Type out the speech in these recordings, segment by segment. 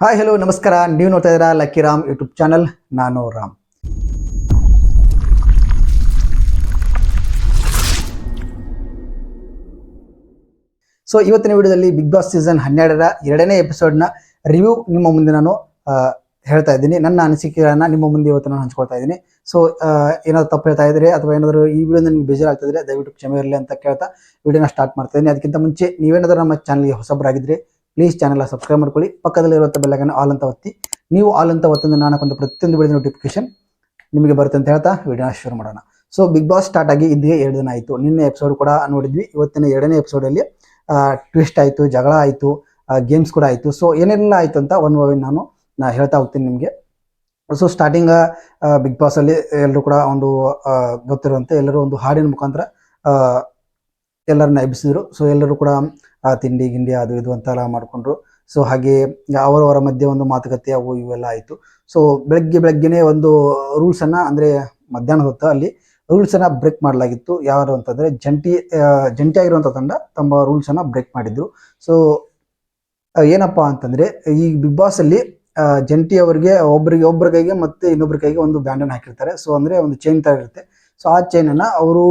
Hi hello ನಮಸ್ಕಾರ. ನೀವು ನೋಡ್ತಾ ಇದ್ದೀರಾ ಲಕ್ಕಿ ರಾಮ್ ಯೂಟ್ಯೂಬ್ ಚಾನಲ್ ನಾನು ರಾಮ್. ಸೊ ಇವತ್ತಿನ ವಿಡಿಯೋದಲ್ಲಿ ಬಿಗ್ ಬಾಸ್ ಸೀಸನ್ ಹನ್ನೆರಡರ ಎರಡನೇ ಎಪಿಸೋಡ್ನ ರಿವ್ಯೂ ನಿಮ್ಮ ಮುಂದೆ ನಾನು ಹೇಳ್ತಾ ಇದ್ದೀನಿ. ನನ್ನ ಅನಿಸಿಕೆಗಳನ್ನ ನಿಮ್ಮ ಮುಂದೆ ಇವತ್ತು ನಾನು ಹಂಚ್ಕೊಳ್ತಾ ಇದ್ದೀನಿ. ಸೊ ಏನಾದ್ರು ತಪ್ಪು ಹೇಳ್ತಾ ಇದ್ರೆ ಅಥವಾ ಏನಾದರೂ ಈ ವಿಡಿಯೋ ನಿಮ್ಗೆ ಬೇಜಾರಾಗ್ತಿದ್ರೆ ದಯವಿಟ್ಟು ಕ್ಷಮೆ ಇರಲಿ ಅಂತ ಕೇಳ್ತಾ ವಿಡಿಯೋನ ಸ್ಟಾರ್ಟ್ ಮಾಡ್ತಾ ಇದ್ದೀನಿ. ಅದಕ್ಕಿಂತ ಮುಂಚೆ ನೀವೇನಾದರೂ ನಮ್ಮ ಚಾನಲ್ಗೆ ಹೊಸಬರಾಗಿದ್ರೆ ಪ್ಲೀಸ್ ಚಾನಲ್ನ ಸಬ್ಸ್ಕ್ರೈಬ್ ಮಾಡ್ಕೊಳ್ಳಿ. ಪಕ್ಕದಲ್ಲಿರುವಂಥ ಬೆಲ್ಲಗನ್ನು ಆಲ್ ಅಂತ ಒತ್ತಿ. ನೀವು ಆಲ್ ಅಂತ ಒತ್ತಿಂದ ನಾನು ಒಂದು ಪ್ರತಿಯೊಂದು ವಿಡಿಯೋ ನೋಟಿಫಿಕೇಶನ್ ನಿಮಗೆ ಬರುತ್ತೆ ಅಂತ ಹೇಳ್ತಾ ವಿಡಿಯೋನ ಶುರು ಮಾಡೋಣ. ಸೊ ಬಿಗ್ ಬಾಸ್ ಸ್ಟಾರ್ಟ್ ಆಗಿ ಇದೇ ಎರಡು ದಿನ ಆಯಿತು. ನಿನ್ನೆ ಎಪಿಸೋಡ್ ಕೂಡ ನೋಡಿದ್ವಿ. ಇವತ್ತಿನ ಎರಡನೇ ಎಪಿಸೋಡಲ್ಲಿ ಟ್ವಿಸ್ಟ್ ಆಯಿತು, ಜಗಳ ಆಯಿತು ಗೇಮ್ಸ್ ಕೂಡ ಆಯಿತು. ಸೊ ಏನೆಲ್ಲ ಆಯಿತು ಅಂತ ಒನ್ ಬೈ ನಾನು ಹೇಳ್ತಾ ಹೋಗ್ತೀನಿ ನಿಮಗೆ. ಸೊ ಸ್ಟಾರ್ಟಿಂಗ್ ಬಿಗ್ ಬಾಸಲ್ಲಿ ಎಲ್ಲರೂ ಕೂಡ ಒಂದು ಗೊತ್ತಿರುವಂತೆ ಎಲ್ಲರೂ ಒಂದು ಹಾಡಿನ ಮುಖಾಂತರ ಎಲ್ಲರನ್ನ ಎಬ್ಬಿಸಿದ್ರು. ಸೊ ಎಲ್ಲರೂ ಕೂಡ ಆ, ತಿಂಡಿ ಗಿಂಡಿ ಅದು ಇದು ಅಂತೆಲ್ಲ ಮಾಡಿಕೊಂಡ್ರು. ಸೊ ಹಾಗೆ ಅವರವರ ಮಧ್ಯೆ ಒಂದು ಮಾತುಕತೆ ಅವು ಇವೆಲ್ಲ ಆಯಿತು. ಸೊ ಬೆಳಗ್ಗೆ ಬೆಳಗ್ಗೆನೇ ಒಂದು ರೂಲ್ಸ್ ಅಂದರೆ ಮಧ್ಯಾಹ್ನದ ಹೊತ್ತು ಅಲ್ಲಿ ರೂಲ್ಸ್ ಅನ್ನ ಬ್ರೇಕ್ ಮಾಡಲಾಗಿತ್ತು. ಯಾರು ಅಂತಂದ್ರೆ ಜಂಟಿ ಜಂಟಿ ಜಂಟಿಯಾಗಿರುವಂಥ ತಂಡ ತಮ್ಮ ರೂಲ್ಸ್ ಅನ್ನ ಬ್ರೇಕ್ ಮಾಡಿದ್ರು. ಸೊ ಏನಪ್ಪ ಅಂತಂದ್ರೆ ಈ ಬಿಗ್ ಬಾಸ್ ಅಲ್ಲಿ ಅವರಿಗೆ ಒಬ್ಬರಿಗೆ ಒಬ್ಬರ ಕೈಗೆ ಮತ್ತೆ ಇನ್ನೊಬ್ಬರ ಕೈಗೆ ಒಂದು ಬ್ಯಾಂಡನ್ನು ಹಾಕಿರ್ತಾರೆ. ಸೊ ಅಂದ್ರೆ ಒಂದು ಚೈನ್ ತರ ಇರುತ್ತೆ. ಸೊ ಆ ಚೈನ್ ಅನ್ನ ಅವರು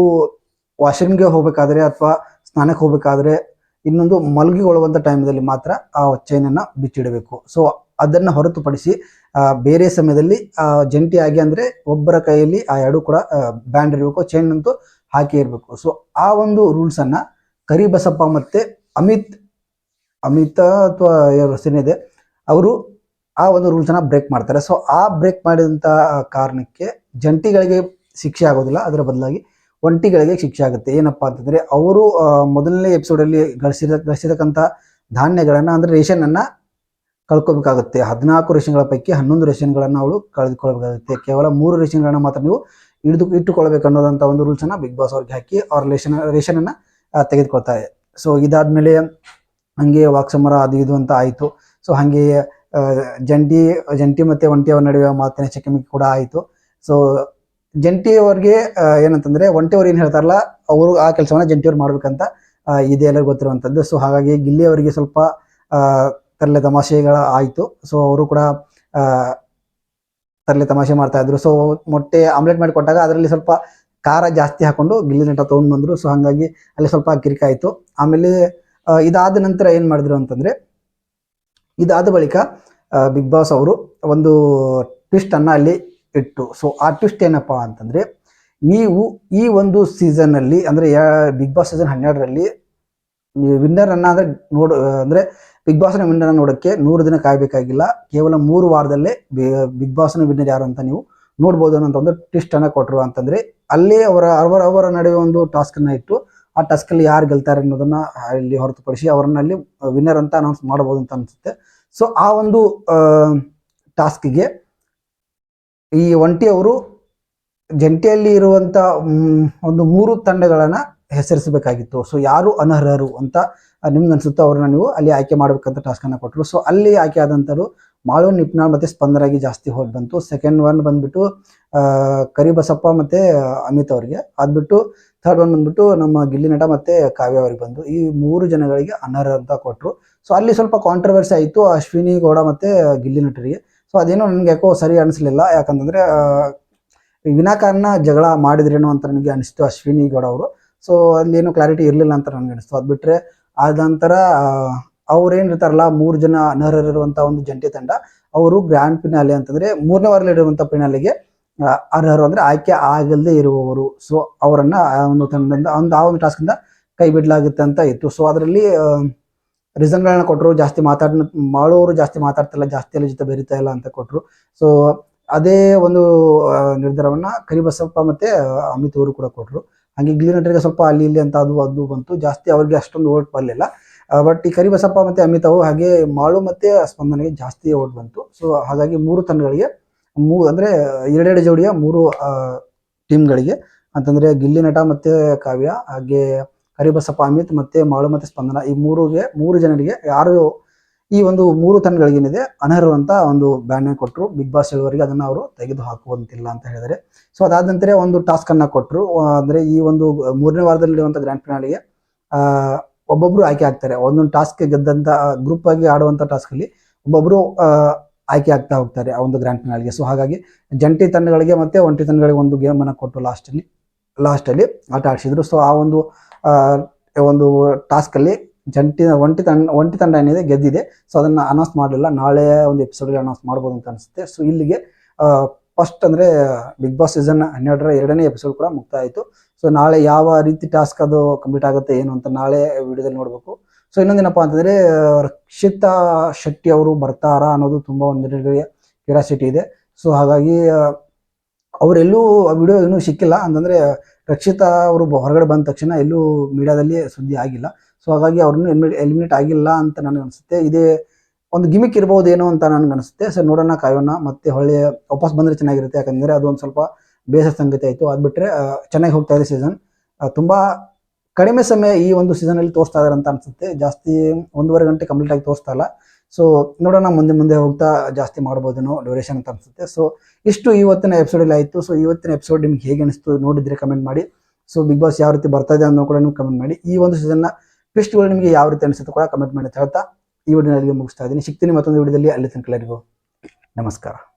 ವಾಶ್ರೂಮ್ಗೆ ಹೋಗ್ಬೇಕಾದ್ರೆ ಅಥವಾ ಸ್ನಾನಕ್ಕೆ ಹೋಗ್ಬೇಕಾದ್ರೆ ಇನ್ನೊಂದು ಮಲಗಿಕೊಳ್ಳುವಂಥ ಟೈಮಲ್ಲಿ ಮಾತ್ರ ಆ ಚೈನನ್ನು ಬಿಚ್ಚಿಡಬೇಕು. ಸೊ ಅದನ್ನು ಹೊರತುಪಡಿಸಿ ಬೇರೆ ಸಮಯದಲ್ಲಿ ಜಂಟಿಯಾಗಿ ಅಂದರೆ ಒಬ್ಬರ ಕೈಯಲ್ಲಿ ಆ ಎರಡು ಕೂಡ ಬ್ಯಾಂಡ್ ಇರಬೇಕು ಚೈನ್ ಅಂತೂ ಹಾಕಿ ಇರಬೇಕು. ಸೊ ಆ ಒಂದು ರೂಲ್ಸನ್ನು ಕರಿಬಸಪ್ಪ ಮತ್ತು ಅಮಿತ್ ಅಮಿತ್ ಅಥವಾ ಇದೆ, ಅವರು ಆ ಒಂದು ರೂಲ್ಸನ್ನು ಬ್ರೇಕ್ ಮಾಡ್ತಾರೆ. ಸೊ ಆ ಬ್ರೇಕ್ ಮಾಡಿದಂಥ ಕಾರಣಕ್ಕೆ ಜಂಟಿಗಳಿಗೆ ಶಿಕ್ಷೆ ಆಗೋದಿಲ್ಲ. ಅದರ ಬದಲಾಗಿ ಒಂಟಿಗಳಿಗೆ ಶಿಕ್ಷೆ ಆಗುತ್ತೆ. ಏನಪ್ಪಾ ಅಂತಂದ್ರೆ ಅವರು ಮೊದಲನೇ ಎಪಿಸೋಡ್ ಅಲ್ಲಿ ಗಳಿಸಿದ ಗಳಿಸಿದಕ್ಕಂಥ ಧಾನ್ಯಗಳನ್ನ ಅಂದ್ರೆ ರೇಷನ್ ಅನ್ನ ಕಳ್ಕೊಬೇಕಾಗುತ್ತೆ. ಹದಿನಾಲ್ಕು ರೇಷನ್ಗಳ ಪೈಕಿ ಹನ್ನೊಂದು ರೇಷನ್ಗಳನ್ನ ಅವಳು ಕಳೆದುಕೊಳ್ಬೇಕಾಗುತ್ತೆ ಕೇವಲ ಮೂರು ರೇಷನ್ಗಳನ್ನ ಮಾತ್ರ ನೀವು ಹಿಡಿದು ಇಟ್ಟುಕೊಳ್ಬೇಕು ಅನ್ನೋದಂತ ಒಂದು ರೂಲ್ಸ್ ಅನ್ನ ಬಿಗ್ ಬಾಸ್ ಅವ್ರಿಗೆ ಹಾಕಿ ಅವ್ರ ರೇಷನ್ ರೇಷನ್ ಅನ್ನ ಆ, ತೆಗೆದುಕೊಳ್ತಾರೆ. ಸೊ ಇದಾದ್ಮೇಲೆ ಹಂಗೆ ವಾಕ್ಸಮರ ಅದು ಇದು ಅಂತ ಆಯಿತು. ಸೊ ಹಾಗೆ ಜಂಟಿ ಜಂಟಿ ಮತ್ತೆ ಒಂಟಿಯವರ ನಡುವೆ ಮಾತಿನ ಚಕಮಕಿ ಕೂಡ ಆಯಿತು. ಸೊ ಜಂಟಿಯವರಿಗೆ ಏನಂತಂದ್ರೆ ಒಂಟಿಯವ್ರು ಏನು ಹೇಳ್ತಾರಲ್ಲ ಅವರು ಆ ಕೆಲಸವನ್ನ ಜಂಟಿಯವ್ರು ಮಾಡ್ಬೇಕಂತ ಇದೆ ಎಲ್ಲರಿಗೂ ಗೊತ್ತಿರುವಂಥದ್ದು ಸೊ ಹಾಗಾಗಿ ಗಿಲ್ಲಿಯವರಿಗೆ ಸ್ವಲ್ಪ ಆ, ತರಲೆ ತಮಾಷೆಗಳ ಆಯಿತು. ಸೊ ಅವರು ಕೂಡ ತರಲೆ ತಮಾಷೆ ಮಾಡ್ತಾ ಇದ್ರು. ಸೊ ಮೊಟ್ಟೆ ಆಮ್ಲೆಟ್ ಮಾಡಿ ಕೊಟ್ಟಾಗ ಅದರಲ್ಲಿ ಸ್ವಲ್ಪ ಖಾರ ಜಾಸ್ತಿ ಹಾಕೊಂಡು ಗಿಲ್ಲಿ ನಟ ತೊಗೊಂಡು ಬಂದ್ರು. ಸೊ ಹಾಗಾಗಿ ಅಲ್ಲಿ ಸ್ವಲ್ಪ ಕಿರಿಕಾಯಿತು ಆಮೇಲೆ ಇದಾದ ನಂತರ ಏನು ಮಾಡಿದ್ರು ಅಂತಂದ್ರೆ ಇದಾದ ಬಳಿಕ ಬಿಗ್ ಬಾಸ್ ಅವರು ಒಂದು ಟ್ವಿಸ್ಟ್ ಅನ್ನ ಅಲ್ಲಿ ಇಟ್ಟು. ಸೊ ಆ ಏನಪ್ಪ ಅಂತಂದ್ರೆ, ನೀವು ಈ ಒಂದು ಸೀಸನ್ ಅಲ್ಲಿ, ಅಂದ್ರೆ ಬಿಗ್ ಬಾಸ್ ಸೀಸನ್ ಹನ್ನೆರಡರಲ್ಲಿ ವಿನ್ನರ್ ಅನ್ನ ಅಂದ್ರೆ ನೋಡ್, ಅಂದ್ರೆ ಬಿಗ್ ಬಾಸ್ನ ವಿನ್ನರ್ ನೋಡೋಕ್ಕೆ ನೂರು ದಿನ ಕಾಯಬೇಕಾಗಿಲ್ಲ. ಕೇವಲ ಮೂರು ವಾರದಲ್ಲೇ ಬಿಗ್ ಬಾಸ್ನ ವಿನ್ನರ್ ಯಾರು ಅಂತ ನೀವು ನೋಡ್ಬೋದು ಅನ್ನೋ ಒಂದು ಟ್ವಿಸ್ಟ್ ಅನ್ನ ಕೊಟ್ಟರು ಅಂತಂದ್ರೆ, ಅಲ್ಲಿ ಅವರ ಅವರ ಅವರ ನಡುವೆ ಒಂದು ಟಾಸ್ಕ್ ಅನ್ನ ಇಟ್ಟು, ಆ ಟಾಸ್ಕ್ ಅಲ್ಲಿ ಯಾರು ಗೆಲ್ತಾರೆ ಅನ್ನೋದನ್ನ ಅಲ್ಲಿ ಹೊರತುಪಡಿಸಿ ಅವರನ್ನ ಅಲ್ಲಿ ವಿನ್ನರ್ ಅಂತ ಅನೌನ್ಸ್ ಮಾಡ್ಬೋದು ಅಂತ ಅನ್ಸುತ್ತೆ. ಸೊ ಆ ಒಂದು ಟಾಸ್ಕ್ಗೆ ಈ ಒಂಟಿ ಅವರು ಜಂಟಿಯಲ್ಲಿ ಇರುವಂಥ ಒಂದು ಮೂರು ತಂಡಗಳನ್ನು ಹೆಸರಿಸಬೇಕಾಗಿತ್ತು. ಸೊ ಯಾರು ಅನರ್ಹರು ಅಂತ ನಿಮ್ಗೆ ಅನ್ಸುತ್ತೆ ಅವ್ರನ್ನ ನೀವು ಅಲ್ಲಿ ಆಯ್ಕೆ ಮಾಡಬೇಕಂತ ಟಾಸ್ಕನ್ನು ಕೊಟ್ಟರು ಸೊ ಅಲ್ಲಿ ಆಯ್ಕೆ ಆದಂತರು ಮಾಳು, ನಿಪ್ನಾಳ್ ಮತ್ತು ಸ್ಪಂದರಾಗಿ ಜಾಸ್ತಿ ಹೋಗಿ ಬಂತು. ಸೆಕೆಂಡ್ ಒನ್ ಬಂದ್ಬಿಟ್ಟು ಕರಿಬಸಪ್ಪ ಮತ್ತು ಅಮಿತ್ ಅವರಿಗೆ. ಅದ್ಬಿಟ್ಟು ಥರ್ಡ್ ಒನ್ ಬಂದ್ಬಿಟ್ಟು ನಮ್ಮ ಗಿಲ್ಲಿ ನಟ ಮತ್ತು ಕಾವ್ಯ ಅವರಿಗೆ ಬಂದು ಈ ಮೂರು ಜನಗಳಿಗೆ ಅನರ್ಹ ಅಂತ ಕೊಟ್ಟರು ಸೊ ಅಲ್ಲಿ ಸ್ವಲ್ಪ ಕಾಂಟ್ರವರ್ಸಿ ಆಯಿತು. ಅಶ್ವಿನಿ ಗೌಡ ಮತ್ತು ಗಿಲ್ಲಿ ನಟರಿಗೆ. ಸೊ ಅದೇನೋ ನನಗೆ ಯಾಕೋ ಸರಿ ಅನಿಸ್ಲಿಲ್ಲ. ಯಾಕಂತಂದರೆ ವಿನಾಕಾರಣ ಜಗಳ ಮಾಡಿದ್ರೇನೋ ಅಂತ ನನಗೆ ಅನಿಸ್ತು ಅಶ್ವಿನಿ ಗೌಡ ಅವರು. ಸೊ ಅಲ್ಲಿ ಏನೋ ಕ್ಲಾರಿಟಿ ಇರಲಿಲ್ಲ ಅಂತ ನನಗೆ ಅನಿಸ್ತು. ಅದು ಬಿಟ್ಟರೆ ಆದ ನಂತರ ಅವ್ರೇನಿರ್ತಾರಲ್ಲ ಮೂರು ಜನ ಅನರ್ಹರಿರುವಂಥ ಒಂದು ಜಂಟಿ ತಂಡ ಅವರು ಗ್ರ್ಯಾಂಡ್ ಪಿನಾಲೆ ಅಂತಂದರೆ ಮೂರನೇ ಪಿನಾಲೆಗೆ ಆ, ಅರ್ಹರು ಅಂದರೆ ಆಯ್ಕೆ ಆಗಲ್ಲದೆ ಇರುವವರು. ಸೊ ಅವರನ್ನು ಆ ಒಂದು ತಂಡದಿಂದ ಒಂದು ಆ ಒಂದು ಟಾಸ್ಕಿಂದ ಕೈ ಬಿಡಲಾಗುತ್ತೆ ಅಂತ ಇತ್ತು. ಸೊ ಅದರಲ್ಲಿ ರೀಸನ್ಗಳನ್ನ ಕೊಟ್ಟರು ಜಾಸ್ತಿ ಮಾತಾಡ್ ಮಾಡೋರು ಜಾಸ್ತಿ ಮಾತಾಡ್ತಿಲ್ಲ, ಜಾಸ್ತಿ ಎಲ್ಲ ಜೊತೆ ಬೆರಿತಾ ಇಲ್ಲ ಅಂತ ಕೊಟ್ಟರು ಸೊ ಅದೇ ಒಂದು ನಿರ್ಧಾರವನ್ನು ಕರಿಬಸಪ್ಪ ಮತ್ತೆ ಅಮಿತ್ ಅವರು ಕೂಡ ಕೊಟ್ಟರು ಹಾಗೆ ಗಿಲ್ಲಿ ನಟರಿಗೆ ಸ್ವಲ್ಪ ಅಲ್ಲಿ ಇಲ್ಲಿ ಅಂತ ಅದು ಅದು ಬಂತು. ಜಾಸ್ತಿ ಅವ್ರಿಗೆ ಅಷ್ಟೊಂದು ಓಟ್ ಬರಲಿಲ್ಲ. ಬಟ್ ಈ ಕರಿಬಸಪ್ಪ ಮತ್ತೆ ಅಮಿತ್ ಅವು ಹಾಗೆ ಮಾಳು ಮತ್ತೆ ಸ್ಪಂದನೆಗೆ ಜಾಸ್ತಿ ಓಟ್ ಬಂತು. ಸೊ ಹಾಗಾಗಿ ಮೂರು ತಂಡಗಳಿಗೆ, ಮೂ, ಅಂದ್ರೆ ಎರಡೆರಡು ಜೋಡಿಯ ಮೂರು ಟೀಮ್ಗಳಿಗೆ ಅಂತಂದ್ರೆ ಗಿಲ್ಲಿ ನಟ ಮತ್ತೆ ಕಾವ್ಯ, ಹಾಗೆ ಕರಿಬಸಪ್ಪ ಅಮಿತ್ ಮತ್ತೆ ಮಾಳು ಮತ್ತೆ ಸ್ಪಂದನ ಈ ಮೂರುಗೆ, ಮೂರು ಜನರಿಗೆ ಯಾರು ಈ ಒಂದು ಮೂರು ತಂಡಗಳಿಗೆ ಅನರ್ಹ ಅಂತ ಒಂದು ಬ್ಯಾನ್ ಕೊಟ್ಟರು ಬಿಗ್ ಬಾಸ್ ಹೇಳುವವರಿಗೆ ಅದನ್ನು ಅವರು ತೆಗೆದು ಹಾಕುವಂತಿಲ್ಲ ಅಂತ ಹೇಳಿದರೆ ಸೊ ಅದಾದ ನಂತರ ಒಂದು ಟಾಸ್ಕ್ ಅನ್ನ ಕೊಟ್ಟರು ಅಂದ್ರೆ ಈ ಒಂದು ಮೂರನೇ ವಾರದಲ್ಲಿ ಇರುವಂತ ಗ್ರ್ಯಾಂಡ್ ಫಿನಾಲಿಗೆ ಒಬ್ಬೊಬ್ರು ಆಯ್ಕೆ ಆಗ್ತಾರೆ. ಒಂದೊಂದು ಟಾಸ್ಕ್ ಗೆದ್ದಂತ ಗ್ರೂಪ್ ಆಗಿ ಆಡುವಂತ ಟಾಸ್ಕ್ ಅಲ್ಲಿ ಒಬ್ಬೊಬ್ರು ಆಯ್ಕೆ ಆಗ್ತಾ ಹೋಗ್ತಾರೆ ಆ ಒಂದು ಗ್ರ್ಯಾಂಡ್ ಫಿನಾಲಿಗೆ ಸೊ ಹಾಗಾಗಿ ಜಂಟಿ ತಂಡಗಳಿಗೆ ಮತ್ತೆ ಒಂಟಿ ತಂಡಗಳಿಗೆ ಒಂದು ಗೇಮ್ ಅನ್ನ ಕೊಟ್ಟು ಲಾಸ್ಟಲ್ಲಿ ಲಾಸ್ಟಲ್ಲಿ ಆಟ ಆಡಿಸಿದ್ರು. ಸೊ ಆ ಒಂದು ಒಂದು ಟಾಸ್ಕಲ್ಲಿ ಜಂಟಿ ಒಂಟಿ ತಂಡ ಒಂಟಿ ತಂಡ ಏನಿದೆ, ಗೆದ್ದಿದೆ. ಸೊ ಅದನ್ನ ಅನೌನ್ಸ್ ಮಾಡಲಿಲ್ಲ. ನಾಳೆ ಒಂದು ಎಪಿಸೋಡಲ್ಲಿ ಅನೌನ್ಸ್ ಮಾಡ್ಬೋದು ಅಂತ ಅನಿಸುತ್ತೆ. ಸೊ ಇಲ್ಲಿಗೆ ಫಸ್ಟ್ ಅಂದರೆ ಬಿಗ್ ಬಾಸ್ ಸೀಸನ್ ಹನ್ನೆರಡರ ಎರಡನೇ ಎಪಿಸೋಡ್ ಕೂಡ ಮುಕ್ತಾಯ ಆಯಿತು ಸೊ ನಾಳೆ ಯಾವ ರೀತಿ ಟಾಸ್ಕ್ ಅದು ಕಂಪ್ಲೀಟ್ ಆಗುತ್ತೆ, ಏನು ಅಂತ ನಾಳೆ ವಿಡಿಯೋದಲ್ಲಿ ನೋಡಬೇಕು. ಸೊ ಇನ್ನೊಂದೇನಪ್ಪ ಅಂತಂದರೆ, ರಕ್ಷಿತಾ ಶೆಟ್ಟಿ ಅವರು ಬರ್ತಾರಾ ಅನ್ನೋದು ತುಂಬ ಒಂದು ಕ್ಯೂರಿಯಾಸಿಟಿ ಇದೆ. ಸೊ ಹಾಗಾಗಿ ಆ, ವಿಡಿಯೋ ಇನ್ನೂ ಸಿಕ್ಕಿಲ್ಲ. ಅಂತಂದರೆ ರಕ್ಷಿತಾ ಅವರು ಹೊರಗಡೆ ಬಂದ ತಕ್ಷಣ ಎಲ್ಲೂ ಮೀಡಿಯಾದಲ್ಲಿ ಸುದ್ದಿ ಆಗಿಲ್ಲ. ಸೊ ಹಾಗಾಗಿ ಅವ್ರನ್ನೂ ಎಲ್ಮಿ ಎಲಿಮಿನೇಟ್ ಆಗಿಲ್ಲ ಅಂತ ನನಗೆ ಅನಿಸುತ್ತೆ. ಇದೇ ಒಂದು ಗಿಮಿಕ್ ಇರ್ಬೋದೇನೋ ಅಂತ ನನಗೆ ಅನಿಸುತ್ತೆ. ಸೊ ನೋಡೋಣ ಕಾಯೋಣ. ಮತ್ತೆ ಹೊಳ್ಳಿ ವಾಪಸ್ ಬಂದರೆ ಚೆನ್ನಾಗಿರುತ್ತೆ. ಯಾಕಂದರೆ ಅದು ಒಂದು ಸ್ವಲ್ಪ ಬೇಸರ ಸಂಗತಿ ಆಯಿತು. ಅದು ಬಿಟ್ಟರೆ ಚೆನ್ನಾಗಿ ಹೋಗ್ತಾ ಇದೆ ಸೀಸನ್ ತುಂಬ ಕಡಿಮೆ ಸಮಯ ಈ ಒಂದು ಸೀಸನಲ್ಲಿ ತೋರಿಸ್ತಾ ಇದ್ದಾರೆ ಅಂತ ಅನಿಸುತ್ತೆ. ಜಾಸ್ತಿ ಒಂದೂವರೆ ಗಂಟೆ ಕಂಪ್ಲೀಟಾಗಿ ತೋರಿಸ್ತಾ ಇಲ್ಲ. ಸೊ ನೋಡೋಣ ಮುಂದೆ ಮುಂದೆ ಹೋಗ್ತಾ ಜಾಸ್ತಿ ಮಾಡ್ಬೋದೇನೋ ಡ್ಯೂರೇಷನ್ ಅಂತ ಅನಿಸುತ್ತೆ. ಸೊ ಇಷ್ಟು ಇವತ್ತಿನ ಎಪಿಸೋಡಲ್ಲಿ ಆಯಿತು. ಸೊ ಇವತ್ತಿನ ಎಪಿಸೋಡ್ ನಿಮ್ಗೆ ಹೇಗೆ ಅನಿಸ್ತು ನೋಡಿದ್ರೆ ಕಮೆಂಟ್ ಮಾಡಿ. ಸೊ ಬಿಗ್ ಬಾಸ್ ಯಾವ ರೀತಿ ಬರ್ತಾ ಇದೆ ಅನ್ನೋ ಕೂಡ ನೀವು ಕಮೆಂಟ್ ಮಾಡಿ. ಈ ಒಂದು ಸೀಸನ್ನ ಟ್ವಿಸ್ಟ್ಗಳು ನಿಮಗೆ ಯಾವ ರೀತಿ ಅನಿಸುತ್ತೆ ಕೂಡ ಕಮೆಂಟ್ ಮಾಡಿ ಅಂತ ಹೇಳ್ತಾ ಈ ವಿಡಿಯೋನಲ್ಲಿ ಮುಗಿಸ್ತಾ ಇದ್ದೀನಿ. ಸಿಗ್ತೀನಿ ಮತ್ತೊಂದು ವಿಡಿಯೋದಲ್ಲಿ ಅಲ್ಲಿ ತನಕ ಎಲ್ಲರಿಗೂ ನಮಸ್ಕಾರ.